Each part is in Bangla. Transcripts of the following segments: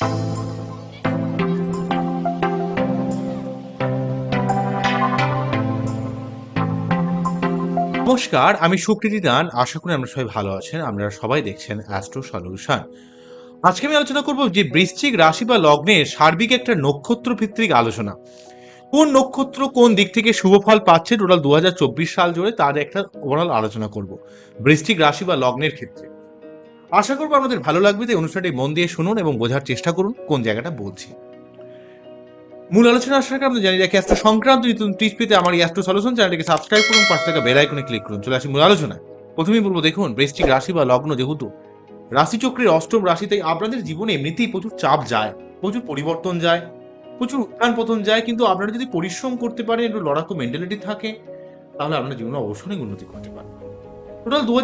নমস্কার, আমি সুকৃতি দান। আশা করি আমরা সবাই ভালো আছেন। আপনারা সবাই দেখছেন অ্যাস্ট্রো সলিউশন আজকে আমি আলোচনা করব যে বৃশ্চিক রাশি বা লগ্নের সার্বিক একটা নক্ষত্র ভিত্তিক আলোচনা। কোন নক্ষত্র কোন দিক থেকে শুভ ফল পাচ্ছে? টোটাল দু হাজার চব্বিশ সাল জুড়ে তার একটা ওভারঅল আলোচনা করব। বৃশ্চিক রাশি বা লগ্নের ক্ষেত্রে। আশা করব আপনাদের ভালো লাগবে যে অনুষ্ঠানটি মন দিয়ে শুনুন এবং বোঝার চেষ্টা করুন কোন জায়গাটা বলছি। মূল আলোচনা আসার আগে আপনি জানি রাখি অ্যাস্ট্রো সংক্রান্ত নতুন টিপস পেতে আমার অ্যাস্ট্রো সলিউশন চ্যানেলটিকে সাবস্ক্রাইব করুন, পাশে থাকা বেল আইকনে ক্লিক করুন। চলে আসি মূল আলোচনায়। প্রথমেই বলব, দেখুন, বৃশ্চিক রাশি বা লগ্ন যেহেতু, রাশিচক্রের অষ্টম রাশিতে আপনাদের জীবনে এমনিতেই প্রচুর চাপ যায়, প্রচুর পরিবর্তন যায়, প্রচুর উত্থান পতন যায়, কিন্তু আপনারা যদি পরিশ্রম করতে পারেন, একটু লড়াকু মেন্টালিটি থাকে, তাহলে আপনার জীবনে অবশ্যই উন্নতি করতে পারেন টোটাল দু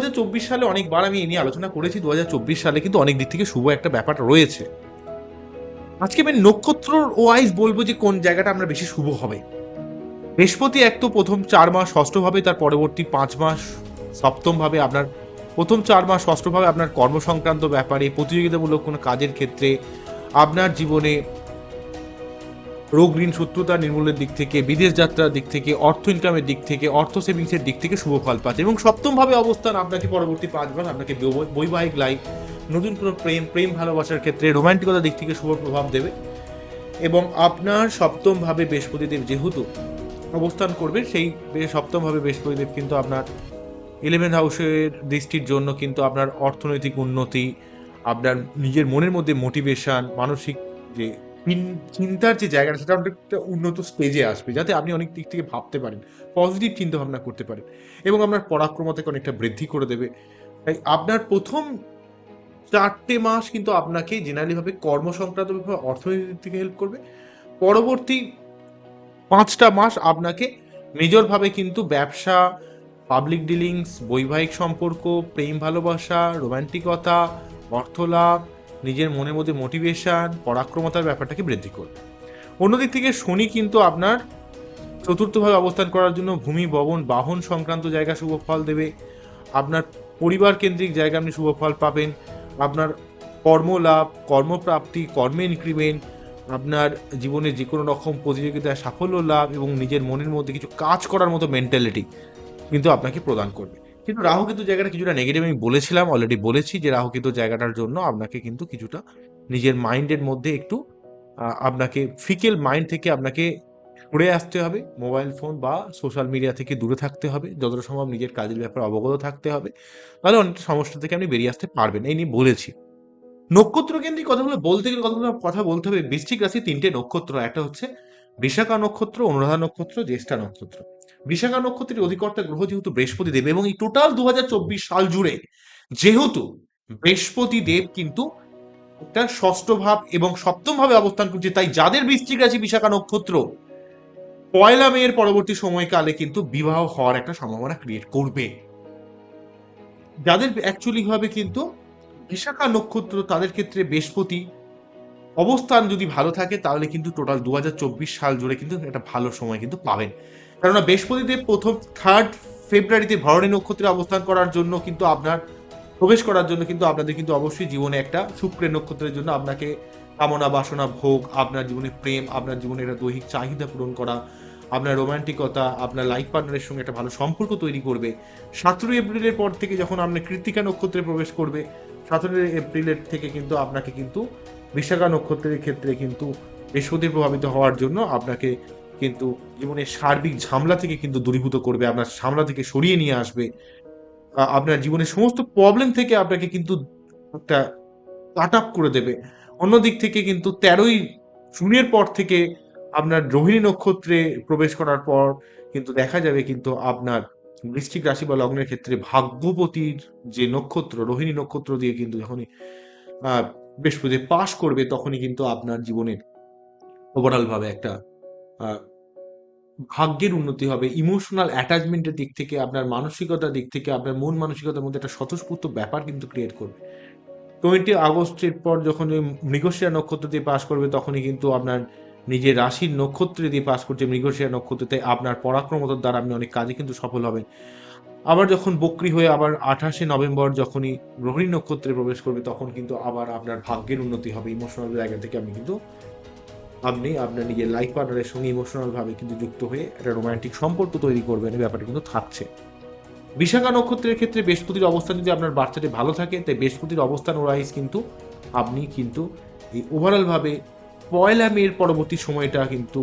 সালে অনেকবার আমি এই নিয়ে আলোচনা করেছি দু হাজার চব্বিশ সালে কিন্তু অনেক দিক থেকে শুভ একটা ব্যাপার রয়েছে। আজকে আমি নক্ষত্র ওয়াইজ বলব যে কোন জায়গাটা আমরা বেশি শুভ হবে। বৃহস্পতি এক তো প্রথম চার মাস ষষ্ঠভাবে, তার পরবর্তী পাঁচ মাস সপ্তমভাবে আপনার, প্রথম চার মাস ষষ্ঠভাবে আপনার কর্মসংক্রান্ত ব্যাপারে, প্রতিযোগিতামূলক কোনো কাজের ক্ষেত্রে, আপনার জীবনে রোগ ঋণ শত্রুতা নির্মূলের দিক থেকে, বিদেশ যাত্রার দিক থেকে, অর্থ ইনকামের দিক থেকে, অর্থ সেভিংসের দিক থেকে শুভ ফল পাচ্ছে এবং সপ্তমভাবে অবস্থান আপনাকে পরবর্তী পাঁচ মাস আপনাকে বৈবাহিক লাইফ নতুন কোনো প্রেম প্রেম ভালোবাসার ক্ষেত্রে রোমান্টিকতার দিক থেকে শুভ প্রভাব দেবে। এবং আপনার সপ্তমভাবে বৃহস্পতিদেব যেহেতু অবস্থান করবে, সেই সপ্তমভাবে বৃহস্পতিদেব কিন্তু আপনার ইলেভেন হাউসের দৃষ্টির জন্য কিন্তু আপনার অর্থনৈতিক উন্নতি, আপনার নিজের মনের মধ্যে মোটিভেশান মানসিক যে চিন্তার যে জায়গাটা, সেটা একটা উন্নত স্টেজে আসবে, যাতে আপনি অনেক দিক থেকে ভাবতে পারেন পজিটিভ চিন্তা ভাবনা করতে পারেন, এবং আপনার পরাক্রমতাকে অনেকটা বৃদ্ধি করে দেবে। তাই আপনার প্রথম চারটে মাস কিন্তু আপনাকে জেনারেলিভাবে কর্মসংক্রান্ত দিক থেকে হেল্প করবে। পরবর্তী পাঁচটা মাস আপনাকে মেজরভাবে কিন্তু ব্যবসা পাবলিক ডিলিংস বৈবাহিক সম্পর্ক, প্রেম ভালোবাসা রোমান্টিকতা অর্থলাভ নিজের মনের মধ্যে মোটিভেশন পরাক্রমতার ব্যাপারটাকে বৃদ্ধি করবে। অন্যদিক থেকে শনি কিন্তু আপনার চতুর্থভাবে অবস্থান করার জন্য ভূমি, ভবন, বাহন সংক্রান্ত জায়গা শুভ ফল দেবে। আপনার পরিবার কেন্দ্রিক জায়গা আপনি শুভ ফল পাবেন। আপনার কর্মলাভ, কর্মপ্রাপ্তি, কর্মে ইনক্রিমেন্ট আপনার জীবনে যে কোনো রকম প্রতিযোগিতায় সাফল্য লাভ এবং নিজের মনের মধ্যে কিছু কাজ করার মতো মেন্টালিটি কিন্তু আপনাকে প্রদান করবে। কিন্তু রাহু কিন্তু জায়গাটা কিছুটা নেগেটিভ আমি বলেছিলাম অলরেডি বলেছি যে রাহু কিন্তু জায়গাটার জন্য আপনাকে কিন্তু কিছুটা নিজের মাইন্ডের মধ্যে একটু আপনাকে ফিকেল মাইন্ড থেকে আপনাকে সরে আসতে হবে। মোবাইল ফোন বা সোশ্যাল মিডিয়া থেকে দূরে থাকতে হবে। যতটা সম্ভব নিজের কাজের ব্যাপারে অবগত থাকতে হবে। তাহলে অনেকটা সমস্যা থেকে আপনি বেরিয়ে আসতে পারবেন। এই নিয়ে বলেছি। নক্ষত্র কেন্দ্রিক কথাগুলো বলতে গেলে কতগুলো কথা বলতে হবে। বৃশ্চিক রাশি তিনটে নক্ষত্র। একটা হচ্ছে বিশাখা নক্ষত্র, অনুরাধা নক্ষত্র, জ্যেষ্ঠা নক্ষত্র। বিশাখা নক্ষত্রের অধিকর্তা গ্রহ যেহেতু বৃহস্পতি দেব এবং এই টোটাল দু হাজার চব্বিশ সাল জুড়ে যেহেতু বৃহস্পতি দেব কিন্তু একটা ষষ্ঠ ভাব এবং সপ্তম ভাবে অবস্থান করছে, তাই যাদের বৃশ্চিক রাশি বিশাখা নক্ষত্র, পয়লা মেয়ের পরবর্তী সময়কালে কিন্তু বিবাহ হওয়ার একটা সম্ভাবনা ক্রিয়েট করবে। যাদের অ্যাকচুয়ালি ভাবে কিন্তু বিশাখা নক্ষত্র তাদের ক্ষেত্রে বৃহস্পতি অবস্থান যদি ভালো থাকে, তাহলে কিন্তু টোটাল দু হাজার চব্বিশ সাল জুড়ে কিন্তু একটা ভালো সময় কিন্তু পাবেন। কেননা বৃহস্পতিদেব প্রথম থার্ড ফেব্রুয়ারিতে ভরণী নক্ষত্রে অবস্থান করার জন্য কিন্তু আপনার, প্রবেশ করার জন্য কিন্তু আপনাদের কিন্তু অবশ্যই জীবনে একটা শুক্রের নক্ষত্রের জন্য আপনাকে কামনা, বাসনা, ভোগ, আপনার জীবনে প্রেম, আপনার জীবনে একটা দৈহিক চাহিদা পূরণ করা, আপনার রোমান্টিকতা, আপনার লাইফ পার্টনারের সঙ্গে একটা ভালো সম্পর্ক তৈরি করবে। সতেরোই এপ্রিলের পর থেকে যখন আপনি কৃত্তিকা নক্ষত্রে প্রবেশ করবে, সতেরোই এপ্রিলের থেকে কিন্তু আপনাকে কিন্তু বিশাখা নক্ষত্রের ক্ষেত্রে কিন্তু বৃহস্পতি প্রভাবিত হওয়ার জন্য আপনাকে কিন্তু জীবনের সার্বিক ঝামলা থেকে কিন্তু দূরীভূত করবে, আপনার ঝামলা থেকে সরিয়ে নিয়ে আসবে। আপনার জীবনের সমস্ত প্রবলেম থেকে আপনাকে কিন্তু একটা কাট আপ করে দেবে। অন্যদিক থেকে কিন্তু তেরোই জুনের পর থেকে আপনার রোহিণী নক্ষত্রে প্রবেশ করার পর কিন্তু দেখা যাবে কিন্তু আপনার বৃশ্চিক রাশি বা লগ্নের ক্ষেত্রে ভাগ্যপতির যে নক্ষত্র, রোহিণী নক্ষত্র দিয়ে কিন্তু যখনই বৃহস্পতি পাশ করবে তখনই কিন্তু আপনার জীবনের ওভারঅল ভাবে একটা ভাগ্যের উন্নতি হবে। ইমোশনাল অ্যাটাচমেন্টের দিক থেকে, আপনার মানসিকতার দিক থেকে, আপনার মন মানসিকতার মধ্যে একটা স্বতঃস্ফূর্ত ব্যাপার কিন্তু ক্রিয়েট করবে। টোয়েন্টি আগস্টের পর যখন মৃগশিরা নক্ষত্র দিয়ে পাশ করবে, তখনই কিন্তু আপনার নিজের রাশির নক্ষত্রে দিয়ে পাশ করছে মৃগশিরা নক্ষত্রতে। আপনার পরাক্রমতার দ্বারা আপনি অনেক কাজে কিন্তু সফল হবেন। আবার যখন বক্রি হয়ে আবার আঠাশে নভেম্বর যখনই রোহিণী নক্ষত্রে প্রবেশ করবে, তখন কিন্তু আবার আপনার ভাগ্যের উন্নতি হবে। ইমোশনাল জায়গা থেকে আপনি কিন্তু আপনি আপনার নিজের লাইফ পার্টনারের সঙ্গে ইমোশনালভাবে কিন্তু যুক্ত হয়ে একটা রোমান্টিক সম্পর্ক তৈরি করবেন, এই ব্যাপারটা কিন্তু থাকছে। বিশাখা নক্ষত্রের ক্ষেত্রে বৃহস্পতির অবস্থান যদি আপনার বাচ্চাটি ভালো থাকে, তাই বৃহস্পতির অবস্থান ওরাইজ কিন্তু আপনি কিন্তু এই ওভারঅলভাবে পয়লা মের পরবর্তী সময়টা কিন্তু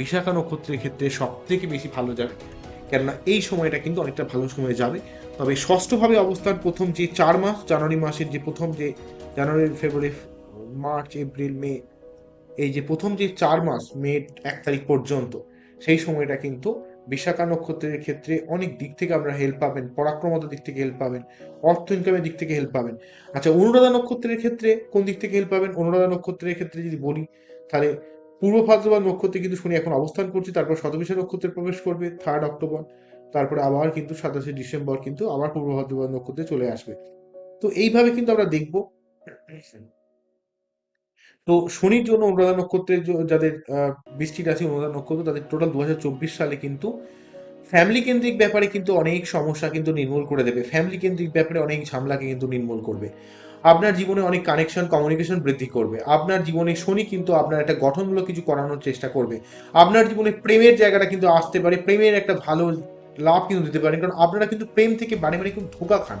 বিশাখা নক্ষত্রের ক্ষেত্রে সব থেকে বেশি ভালো যাবে কেননা এই সময়টা কিন্তু অনেকটা ভালো সময় যাবে। তবে ষষ্ঠভাবে অবস্থান প্রথম যে চার মাস, জানুয়ারি মাসের যে প্রথম যে জানুয়ারি, ফেব্রুয়ারি, মার্চ, এপ্রিল, মে, এই যে প্রথম যে চার মাস, মে এক তারিখ পর্যন্ত, সেই সময়টা কিন্তু বিশাখা নক্ষত্রের ক্ষেত্রে অনেক দিক থেকে আপনারা হেল্প পাবেন পরাক্রমতার দিক থেকে হেল্প পাবেন, অর্থ ইনকামের দিক থেকে হেল্প পাবেন। আচ্ছা অনুরাধা নক্ষত্রের ক্ষেত্রে কোন দিক থেকে হেল্প পাবেন? অনুরাধা নক্ষত্রের ক্ষেত্রে যদি বলি, তাহলে পূর্ব ভাদ্রবাদ নক্ষত্রে কিন্তু শনি এখন অবস্থান করছে, তারপর শতবিশা নক্ষত্রে প্রবেশ করবে থার্ড অক্টোবর তারপরে আবার কিন্তু সাতাশে ডিসেম্বর কিন্তু আবার পূর্ব ভাদ্রবাদ নক্ষত্রে চলে আসবে। তো এইভাবে কিন্তু আমরা দেখব, তো শনির জন্য অনুরাধা নক্ষত্রের যাদের বৃষ্টি রাশি অনুরাধা নক্ষত্র, তাদের টোটাল দু হাজার চব্বিশ সালে কিন্তু ফ্যামিলি কেন্দ্রিক ব্যাপারে কিন্তু অনেক সমস্যা কিন্তু নির্মূল করে দেবে। ফ্যামিলি কেন্দ্রিক ব্যাপারে অনেক ঝামেলাকে কিন্তু নির্মূল করবে। আপনার জীবনে অনেক কানেকশন কমিউনিকেশন বৃদ্ধি করবে। আপনার জীবনে শনি কিন্তু আপনার একটা গঠনমূলক কিছু করানোর চেষ্টা করবে। আপনার জীবনে প্রেমের জায়গাটা কিন্তু আসতে পারে, প্রেমের একটা ভালো লাভ কিন্তু দিতে পারেন কারণ আপনারা কিন্তু প্রেম থেকে বারে বারে কিন্তু ধোকা খান।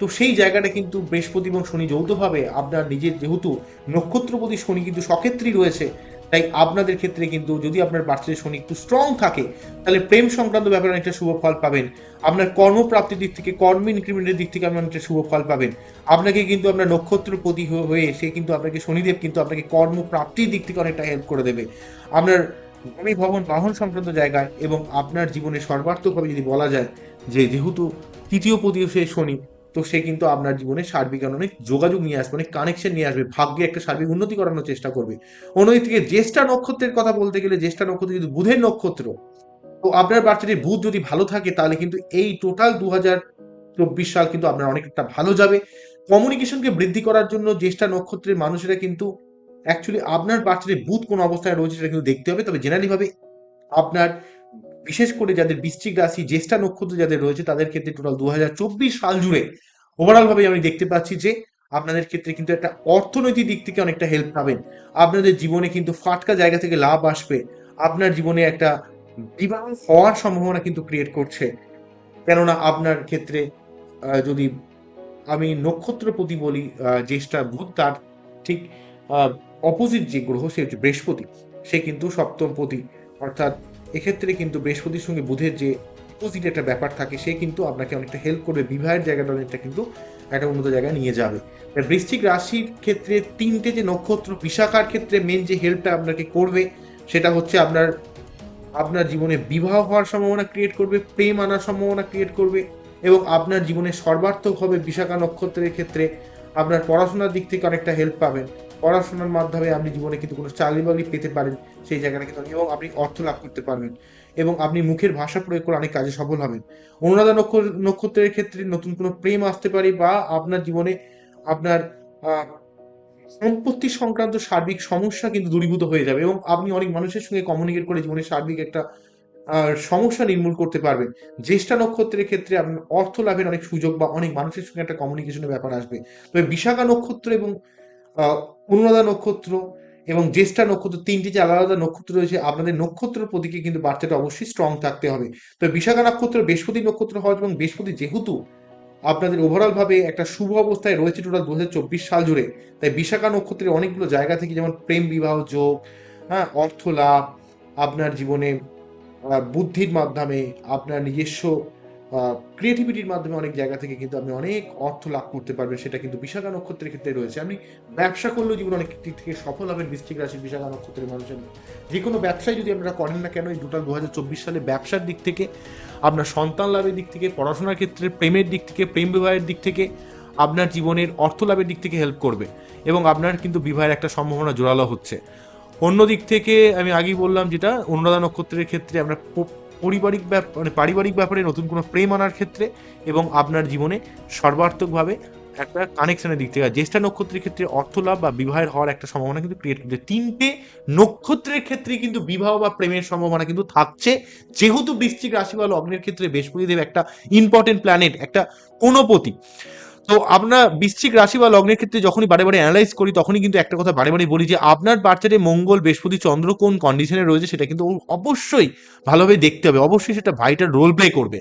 তো সেই জায়গাটা কিন্তু বৃহস্পতি এবং শনি যৌথভাবে আপনার নিজের যেহেতু নক্ষত্রপতি শনি কিন্তু সক্ষেত্রেই রয়েছে তাই আপনাদের ক্ষেত্রে কিন্তু যদি আপনার বাচ্চাদের শনি একটু স্ট্রং থাকে, তাহলে প্রেম সংক্রান্ত ব্যাপারে অনেকটা শুভ ফল পাবেন। আপনার কর্মপ্রাপ্তির দিক থেকে, কর্ম ইনক্রিমেন্টের দিক থেকে আপনি অনেকটা শুভ ফল পাবেন। আপনাকে কিন্তু আপনার নক্ষত্রপতি হয়ে- হয়ে সে কিন্তু আপনাকে শনিদেব কিন্তু আপনাকে কর্মপ্রাপ্তির দিক থেকে অনেকটা হেল্প করে দেবে। আপনার ভূমি ভবন বাহন সংক্রান্ত জায়গায় এবং আপনার জীবনে সর্বার্থকভাবে যদি বলা যায় যে যেহেতু তৃতীয় সে শনি তো সে কিন্তু আপনার জীবনে সার্বিক অনেক যোগাযোগ নিয়ে আসবে অনেক কানেকশন নিয়ে আসবে, ভাগ্যে একটা সার্বিক উন্নতি করানোর চেষ্টা করবে। অন্যদিক থেকে জ্যেষ্ঠা নক্ষত্রের কথা বলতে গেলে জ্যেষ্ঠা নক্ষত্র যদি বুধের নক্ষত্র। তো আপনার বাচ্চাটির বুধ যদি ভালো থাকে, তাহলে কিন্তু এই টোটাল দু চব্বিশ সাল কিন্তু আপনার অনেকটা ভালো যাবে। কমিউনিকেশনকে বৃদ্ধি করার জন্য জ্যেষ্ঠা নক্ষত্রের মানুষেরা কিন্তু অ্যাকচুয়ালি আপনার বাচ্চাটির বুধ কোন অবস্থায় রয়েছে সেটা কিন্তু দেখতে হবে। তবে জেনারেলি ভাবে আপনার বিশেষ করে যাদের বৃশ্চিক রাশি, জ্যেষ্ঠা নক্ষত্র যাদের রয়েছে, তাদের ক্ষেত্রে টোটাল দুহাজার চব্বিশ সাল জুড়ে ওভারঅল ভাবে আমি দেখতে পাচ্ছি যে আপনাদের ক্ষেত্রে কিন্তু একটা অর্থনৈতিক দিক থেকে অনেকটা হেল্প পাবেন। আপনাদের জীবনে কিন্তু ফাটকা জায়গা থেকে লাভ আসবে। আপনার জীবনে একটা বিবাহ হওয়ার সম্ভাবনা কিন্তু ক্রিয়েট করছে। কেননা আপনার ক্ষেত্রে যদি আমি নক্ষত্রপতি বলি জ্যেষ্ঠা বুধ, তার ঠিক অপোজিট যে গ্রহ, সে হচ্ছে বৃহস্পতি। সে কিন্তু সপ্তম পতি, অর্থাৎ এক্ষেত্রে কিন্তু বৃহস্পতির সঙ্গে বুধের যে অপোজিট একটা ব্যাপার থাকে, সে কিন্তু আপনাকে অনেকটা হেল্প করবে। বিবাহের জায়গাটা অনেকটা কিন্তু একটা উন্নত জায়গায় নিয়ে যাবে। বৃশ্চিক রাশির ক্ষেত্রে তিনটে যে নক্ষত্র, বিশাখার ক্ষেত্রে মেন যে হেল্পটা আপনাকে করবে, সেটা হচ্ছে আপনার আপনার জীবনে বিবাহ হওয়ার সম্ভাবনা ক্রিয়েট করবে, প্রেম আনার সম্ভাবনা ক্রিয়েট করবে এবং আপনার জীবনে সর্বার্থক হবে বিশাখা নক্ষত্রের ক্ষেত্রে আপনার পড়াশোনার দিক থেকে অনেকটা হেল্প পাবেন। পড়াশোনার মাধ্যমে আপনি জীবনে কিন্তু কোনো চাকরি বাকরি পেতে পারেন সেই জায়গাটা কিন্তু এবং আপনি অর্থ লাভ করতে পারবেন। এবং আপনি মুখের ভাষা প্রয়োগ করে অনেক কাজে সফল হবেন। অনুরাধা নক্ষ- নক্ষত্রের ক্ষেত্রে নতুন কোনো প্রেম আসতে পারে বা আপনার জীবনে আপনার সম্পত্তি সংক্রান্ত সার্বিক সমস্যা কিন্তু দূরীভূত হয়ে যাবে এবং আপনি অনেক মানুষের সঙ্গে কমিউনিকেট করে জীবনে সার্বিক একটা সমস্যা নির্মূল করতে পারবেন। জ্যেষ্ঠা নক্ষত্রের ক্ষেত্রে আপনার অর্থ লাভের অনেক সুযোগ বা অনেক মানুষের সঙ্গে একটা কমিউনিকেশনের ব্যাপার আসবে। তবে বিশাখা নক্ষত্র এবং অনুরাধা নক্ষত্র এবং জ্যেষ্ঠা নক্ষত্র, তিনটি যে আলাদা আলাদা নক্ষত্র রয়েছে, আপনাদের নক্ষত্রের প্রতীকে কিন্তু বাচ্চাটা অবশ্যই স্ট্রং থাকতে হবে। তো বিশাখা নক্ষত্র বৃহস্পতি নক্ষত্র হওয়া এবং বৃহস্পতি যেহেতু আপনাদের ওভারঅল ভাবে একটা শুভ অবস্থায় রয়েছে টোটাল দু হাজার চব্বিশ সাল জুড়ে, তাই বিশাখা নক্ষত্রের অনেকগুলো জায়গা থেকে যেমন প্রেম বিবাহ যোগ হ্যাঁ অর্থ লাভ, আপনার জীবনে বুদ্ধির মাধ্যমে আপনার নিজস্ব ক্রিয়েটিভিটির মাধ্যমে অনেক জায়গা থেকে কিন্তু আপনি অনেক অর্থ লাভ করতে পারবেন, সেটা কিন্তু বিশাখা নক্ষত্রের ক্ষেত্রে রয়েছে। আপনি ব্যবসা করলেও জীবনে অনেক দিক থেকে সফল হবেন, বৃশ্চিক রাশির বিশাখা নক্ষত্রের মানুষের। যে কোনো ব্যবসায় যদি আপনারা করেন না কেন, এই টোটাল দু সালে ব্যবসার দিক থেকে, আপনার সন্তান লাভের দিক থেকে, পড়াশোনার ক্ষেত্রে প্রেমের দিক থেকে, প্রেম বিবাহের দিক থেকে, আপনার জীবনের অর্থ লাভের দিক থেকে হেল্প করবে এবং আপনার কিন্তু বিবাহের একটা সম্ভাবনা জোরালো হচ্ছে। অন্য দিক থেকে আমি আগেই বললাম যেটা অনুরাধা নক্ষত্রের ক্ষেত্রে আমরা পারিবারিক মানে পারিবারিক ব্যাপারে নতুন কোনো প্রেম আনার ক্ষেত্রে এবং আপনার জীবনে সর্বার্থকভাবে একটা কানেকশনের দিক থেকে, জ্যেষ্ঠা নক্ষত্রের ক্ষেত্রে অর্থ লাভ বা বিবাহের হওয়ার একটা সম্ভাবনা কিন্তু ক্রিয়েট করছে তিনটে নক্ষত্রের ক্ষেত্রে কিন্তু বিবাহ বা প্রেমের সম্ভাবনা কিন্তু থাকছে। যেহেতু বৃশ্চিক রাশি বা লগ্নের ক্ষেত্রে বৃহস্পতি দেব একটা ইম্পর্টেন্ট প্ল্যানেট একটা কোনপতি তো আপনার বৃশ্চিক রাশি বা লগ্নের ক্ষেত্রে যখনই বারে বারে অ্যানালাইজ করি, তখনই কিন্তু একটা কথা বারে বারে বলি যে, আপনার বার্থডে মঙ্গল, বৃহস্পতি, চন্দ্র কোন কন্ডিশনে রয়েছে সেটা কিন্তু অবশ্যই ভালোভাবে দেখতে হবে। অবশ্যই সেটা ভাইটার রোল প্লে করবে।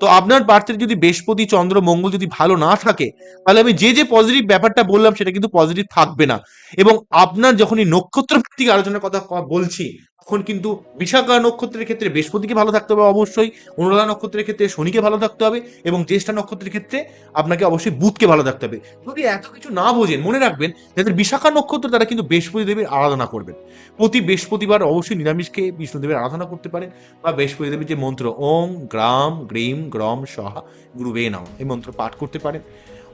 তো আপনার বার্থডে যদি বৃহস্পতি, চন্দ্র, মঙ্গল যদি ভালো না থাকে, তাহলে আমি যে যে পজিটিভ ব্যাপারটা বললাম সেটা কিন্তু পজিটিভ থাকবে না। এবং আপনার যখনই নক্ষত্র ভিত্তিক আলোচনার কথা বলছি তখন কিন্তু বিশাখা নক্ষত্রের ক্ষেত্রে বৃহস্পতিকে ভালো থাকতে হবে অবশ্যই, অনুরাধা নক্ষত্রের ক্ষেত্রে শনিকে ভালো থাকতে হবে এবং জ্যেষ্ঠা নক্ষত্রের ক্ষেত্রে আপনাকে অবশ্যই বুধকে ভালো থাকতে হবে। যদি এত কিছু না বোঝেন, মনে রাখবেন যাদের বিশাখা নক্ষত্র তারা কিন্তু বৃহস্পতি দেবীর আরাধনা করবেন। প্রতি বৃহস্পতিবার অবশ্যই নিরামিষকে বিষ্ণুদেবের আরাধনা করতে পারেন বা বৃহস্পতি দেবীর যে মন্ত্র, ওম, গ্রাম, গ্রিম, গ্রম, সহা, গুরুবে নাম, এই মন্ত্র পাঠ করতে পারেন।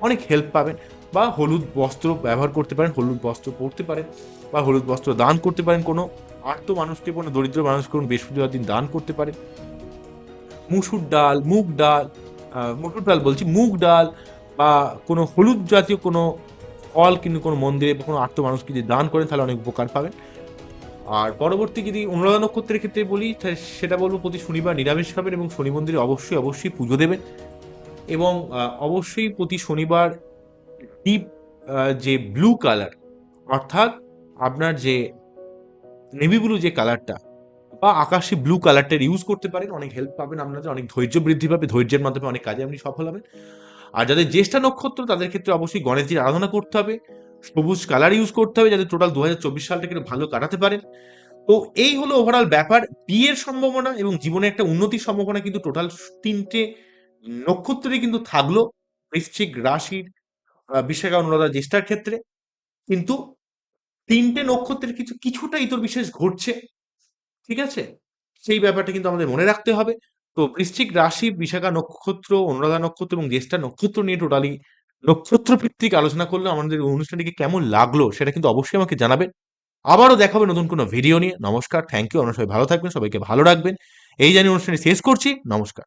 অনেক হেল্প পাবেন বা হলুদ বস্ত্র ব্যবহার করতে পারেন, হলুদ বস্ত্র পরতে পারেন বা হলুদ বস্ত্র দান করতে পারেন। কোনো আর্ত মানুষকে, কোনো দরিদ্র মানুষকে কোনো বৃহস্পতিবার দিন দান করতে পারেন। মুসুর ডাল, মুগ ডাল মুসুর ডাল বলছি, মুগ ডাল বা কোনো হলুদ জাতীয় কোনো ফল কিন্তু কোনো মন্দিরে বা কোনো আর্ত মানুষকে যদি দান করেন, তাহলে অনেক উপকার পাবেন। আর পরবর্তী যদি অনুরাধা নক্ষত্রের ক্ষেত্রে বলি সেটা বলব প্রতি শনিবার নিরামিষ খাবেন এবং শনি মন্দিরে অবশ্যই অবশ্যই পুজো দেবেন। এবং অবশ্যই প্রতি শনিবার ডিপ যে ব্লু কালার অর্থাৎ আপনার যে নেভি ব্লু যে কালারটা বা আকাশে ব্লু কালারটার ইউজ করতে পারেন, অনেক হেল্প পাবেন আপনাদের, অনেক ধৈর্য বৃদ্ধি পাবে, ধৈর্যের মাধ্যমে অনেক কাজে আপনি সফল হবেন। আর যাদের জ্যেষ্ঠা নক্ষত্র, তাদের ক্ষেত্রে অবশ্যই গণেশজির আরাধনা করতে হবে, সবুজ কালার ইউজ করতে হবে, যাতে টোটাল দু হাজার চব্বিশ সালটাকে ভালো কাটাতে পারেন। তো এই হলো ওভারঅল ব্যাপার। বিয়ের সম্ভাবনা এবং জীবনে একটা উন্নতির সম্ভাবনা কিন্তু টোটাল তিনটে নক্ষত্রে কিন্তু থাকল বৃশ্চিক রাশির বিশাখা অনুরাধা জ্যেষ্ঠার ক্ষেত্রে। কিন্তু তিনটে নক্ষত্রের কিছু, কিছুটা ইতর বিশেষ ঘটছে, ঠিক আছে? সেই ব্যাপারটা কিন্তু আমাদের মনে রাখতে হবে। তো বৃশ্চিক রাশি, বিশাখা নক্ষত্র, অনুরাধা নক্ষত্র এবং জ্যেষ্ঠা নক্ষত্র নিয়ে টোটালি নক্ষত্র ভিত্তিক আলোচনা করলে আমাদের অনুষ্ঠানটিকে কেমন লাগল সেটা কিন্তু অবশ্যই আমাকে জানাবেন। আবারও দেখাবে নতুন কোনো ভিডিও নিয়ে। নমস্কার, থ্যাংক ইউ, আপনারা সবাই ভালো থাকবেন, সবাইকে ভালো রাখবেন। এই জানিয়ে অনুষ্ঠানটি শেষ করছি। নমস্কার।